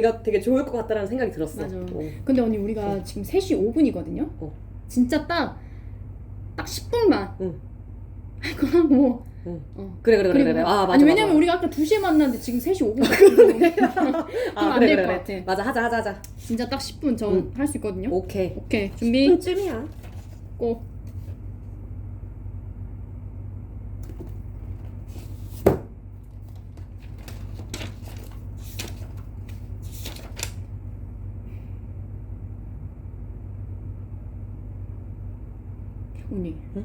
이가 되게 좋을 것 같다라는 생각이 들었어. 맞아. 어. 근데 언니 우리가 지금 3시 5분이거든요. 어. 진짜 딱 딱 10분만 응. 할 거라고. 응. 어. 그래 그래 그래 그래. 아 맞아. 아니 맞아. 왜냐면 우리가 아까 2시에 만났는데 지금 3시 5분. 아, 안 그래, 될 그래, 것 그래. 같아. 맞아 하자 하자 하자. 진짜 딱 10분 전 응. 할수 있거든요. 오케이. 오케이 준비 쯤이야. 고. 언니. 응?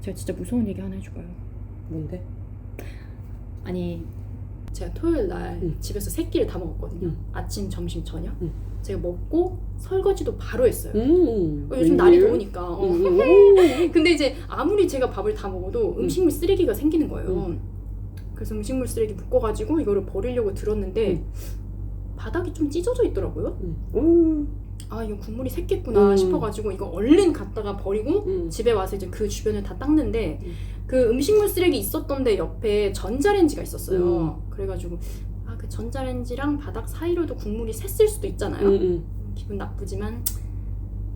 제가 진짜 무서운 얘기 하나 해줄까요? 뭔데? 아니 제가 토요일 날 응. 집에서 세 끼를 다 먹었거든요. 응. 아침, 점심, 저녁. 응. 제가 먹고 설거지도 바로 했어요. 음. 어, 요즘 날이 웬일? 더우니까. 어. 음, 오. 근데 이제 아무리 제가 밥을 다 먹어도 음식물 쓰레기가 생기는 거예요. 응. 그래서 음식물 쓰레기 묶어가지고 이거를 버리려고 들었는데 응. 바닥이 좀 찢어져 있더라고요. 음. 아 이거 국물이 샜겠구나 음. 싶어가지고 이거 얼른 갖다가 버리고 음. 집에 와서 이제 그 주변을 다 닦는데 음. 그 음식물 쓰레기 있었던 데 옆에 전자레인지가 있었어요. 음. 그래가지고 아 그 전자레인지랑 바닥 사이로도 국물이 샜을 수도 있잖아요. 음. 음. 기분 나쁘지만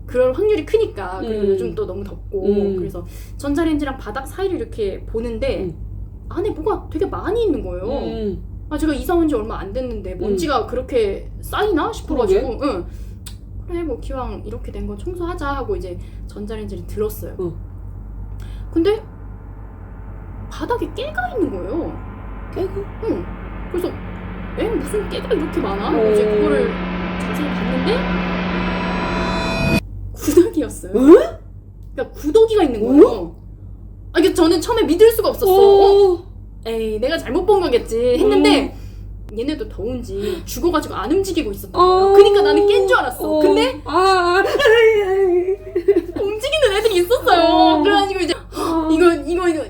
그럴 확률이 크니까 그리고 음. 요즘 또 너무 덥고 음. 그래서 전자레인지랑 바닥 사이를 이렇게 보는데 음. 안에 뭐가 되게 많이 있는 거예요. 음. 아 제가 이사 온 지 얼마 안 됐는데 먼지가 그렇게 쌓이나 싶어가지고 응. 그래 뭐 기왕 이렇게 된거 청소하자 하고 이제 전자레인지를 들었어요. 응. 근데 바닥에 깨가 있는 거예요. 깨고. 응. 그래서 에 무슨 깨가 이렇게 많아? 오. 이제 그거를 자세히 봤는데 구더기였어요. 응? 그러니까 구더기가 있는 거예요. 아 이게 저는 처음에 믿을 수가 없었어. 어? 오. 에이 내가 잘못 본 거겠지 했는데 얘네도 더운지 죽어가지고 안 움직이고 있었던 거예요. 그러니까 나는 깬 줄 알았어. 어. 근데 아. 아이, 아이. 움직이는 애들이 있었어요. 어. 그래가지고 이제 아. 이거 이거 이거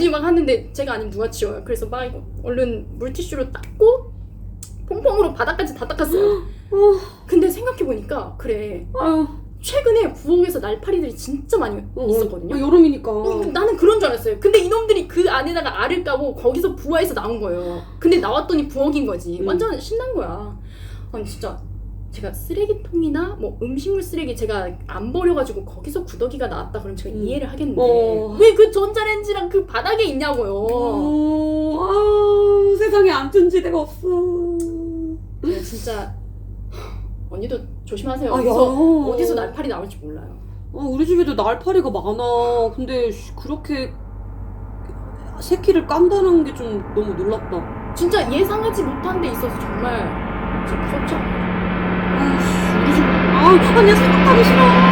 어떡하지 막 하는데 제가 아니면 누가 치워요. 그래서 막 이거 얼른 물티슈로 닦고 퐁퐁으로 바닥까지 다 닦았어요. 어. 근데 생각해 보니까 그래 아유. 최근에 부엌에서 날파리들이 진짜 많이 어, 있었거든요. 어, 여름이니까. 어, 나는 그런 줄 알았어요. 근데 이놈들이 그 안에다가 알을 까고 거기서 부화해서 나온 거예요. 근데 나왔더니 부엌인 거지. 음. 완전 신난 거야. 아니 진짜 제가 쓰레기통이나 뭐 음식물 쓰레기 제가 안 버려가지고 거기서 구더기가 나왔다 그러면 제가 음. 이해를 하겠는데 어. 왜그 전자레인지랑 그 바닥에 있냐고요. 어, 아, 세상에 안전지 데가 없어. 제가 진짜 언니도 조심하세요. 아, 야. 어디서, 어디서 날파리 나올지 몰라요. 아, 우리 집에도 날파리가 많아. 근데 씨, 그렇게 새끼를 깐다는 게 좀 너무 놀랍다. 진짜 예상하지 못한 데 있어서 정말 진짜 무섭지 않아요? 아. 아, 아니야, 생각하기 싫어.